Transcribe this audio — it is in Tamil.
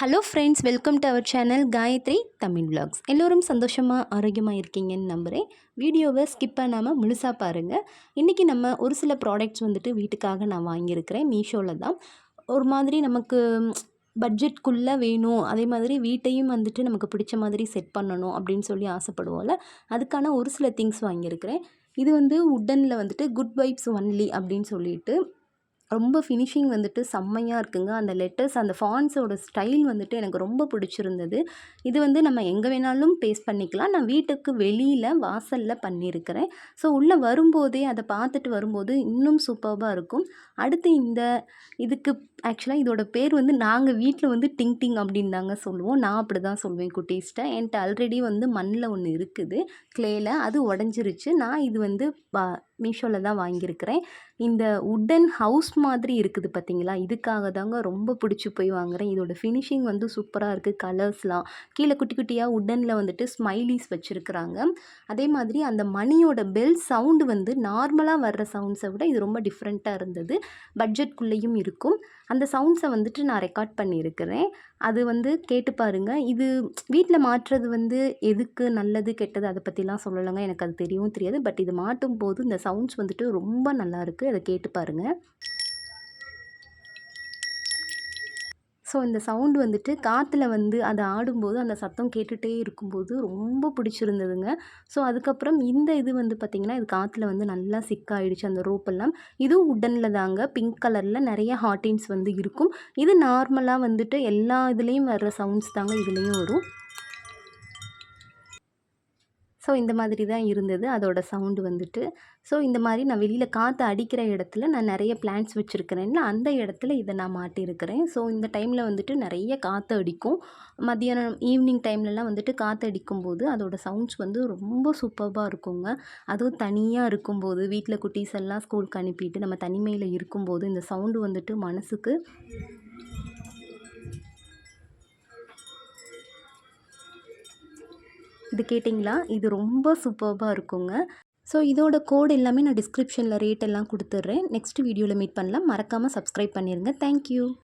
Hello friends welcome to our channel Gayathri Tamil vlogs எல்லோரும் சந்தோஷமாக ஆரோக்கியமாக இருக்கீங்கன்னு நம்புகிறேன் வீடியோவை ஸ்கிப் பண்ணாமல் முழுசாக பாருங்கள் இன்றைக்கி நம்ம ஒரு சில ப்ராடக்ட்ஸ் வந்துட்டு வீட்டுக்காக நான் வாங்கியிருக்கிறேன். மீஷோவில் தான். ஒரு மாதிரி நமக்கு பட்ஜெட்குள்ளே வேணும். அதே மாதிரி வீட்டையும் வந்துட்டு நமக்கு பிடிச்ச மாதிரி செட் பண்ணணும் அப்படின்னு சொல்லி ஆசைப்படுவோம்ல. அதுக்கான ஒரு சில திங்ஸ் வாங்கியிருக்கிறேன். இது வந்து உட்டனில் வந்துட்டு குட் வைப்ஸ் ஒன்லி அப்படின்னு சொல்லிட்டு ரொம்ப ஃபினிஷிங் வந்துட்டு செம்மையாக இருக்குங்க. அந்த லெட்டர்ஸ் அந்த ஃபான்ஸோட ஸ்டைல் வந்துட்டு எனக்கு ரொம்ப பிடிச்சிருந்தது. இது வந்து நம்ம எங்கே வேணாலும் பேஸ்ட் பண்ணிக்கலாம். நான் வீட்டுக்கு வெளியில் வாசலில் பண்ணியிருக்கிறேன் ஸோ உள்ளே வரும்போதே அதை பார்த்துட்டு வரும்போது இன்னும் சூப்பராக இருக்கும். அடுத்து இந்த இதுக்கு ஆக்சுவலாக இதோட பேர் வந்து நாங்கள் வீட்டில் வந்து டிங் டிங் அப்படின்னு தாங்க சொல்லுவோம். நான் அப்படி தான் சொல்வேன் குட்டீஸ்ட்டை. என்கிட்ட ஆல்ரெடி வந்து மண்ணில் ஒன்று இருக்குது. க்ளேயில் அது உடஞ்சிருச்சு. நான் இது வந்து பா மீஷோவில் தான் வாங்கியிருக்கிறேன். இந்த உட்டன் ஹவுஸ் மாதிரி இருக்குது பார்த்தீங்களா இதுக்காக தாங்க ரொம்ப பிடிச்சி போய் வாங்குகிறேன் இதோட ஃபினிஷிங் வந்து சூப்பராக இருக்குது கலர்ஸ்லாம் கீழே குட்டி குட்டியாக உட்டனில் வந்துட்டு ஸ்மைலிஸ் வச்சுருக்குறாங்க. அதே மாதிரி அந்த மணியோட பெல் சவுண்டு வந்து நார்மலாக வர்ற சவுண்ட்ஸை விட இது ரொம்ப டிஃப்ரெண்ட்டாக இருந்தது. பட்ஜெட்குள்ளேயும் இருக்கும். அந்த சவுண்ட்ஸை வந்துட்டு நான் ரெக்கார்ட் பண்ணியிருக்கிறேன். அது வந்து கேட்டு பாருங்கள் இது வீட்டில் மாற்றுறது வந்து எதுக்கு நல்லது கெட்டது அதை பற்றிலாம் சொல்லலைங்க. எனக்கு அது தெரியவும் தெரியாது. பட் இது மாட்டும் போது இந்த சவுண்ட்ஸ் வந்துட்டு ரொம்ப நல்லாயிருக்கு அதை கேட்டு பாருங்கள் ஸோ இந்த சவுண்டு வந்துட்டு காற்றுல வந்து அது ஆடும்போது அந்த சத்தம் கேட்டுகிட்டே இருக்கும்போது ரொம்ப பிடிச்சிருந்ததுங்க. ஸோ அதுக்கப்புறம் இந்த இது வந்து பார்த்திங்கன்னா இது காற்றுல வந்து நல்லா சிக்காயிடுச்சு அந்த ரோப்பெல்லாம். இதுவும் உடனில் தாங்க. பிங்க் கலரில் நிறைய ஹாட்டின்ஸ் வந்து இருக்கும். இது நார்மலாக வந்துட்டு எல்லா இதுலேயும் வர்ற சவுண்ட்ஸ் தாங்க இதுலேயும் வரும். ஸோ இந்த மாதிரி தான் இருந்தது. அதோடய சவுண்டு வந்துட்டு. ஸோ இந்த மாதிரி நான் வெளியில் காற்று அடிக்கிற இடத்துல நான் நிறைய பிளான்ட்ஸ் வச்சுருக்கிறேன்ல அந்த இடத்துல இதை நான் மாட்டியிருக்கிறேன். ஸோ இந்த டைமில் வந்துட்டு நிறைய காற்று அடிக்கும். மத்தியானம் ஈவினிங் டைம்லலாம் வந்துட்டு காற்று அடிக்கும்போது அதோடய சவுண்ட்ஸ் வந்து ரொம்ப சூப்பராக இருக்குங்க. அதுவும் தனியாக இருக்கும்போது வீட்டில் குட்டீஸ் எல்லாம் ஸ்கூலுக்கு அனுப்பிட்டு நம்ம தனிமையில் இருக்கும்போது இந்த சவுண்டு வந்துட்டு மனசுக்கு இது கேட்டிங்களா? இது ரொம்ப சூப்பர்பாக இருக்குங்க. ஸோ இதோட கோட் எல்லாமே நான் டிஸ்கிரிப்ஷனில் ரேட் எல்லாம் கொடுத்துட்றேன். நெக்ஸ்ட் வீடியோவில் மீட் பண்ணலாம். மறக்காமல் சப்ஸ்கிரைப் பண்ணிடுங்க தேங்க்யூ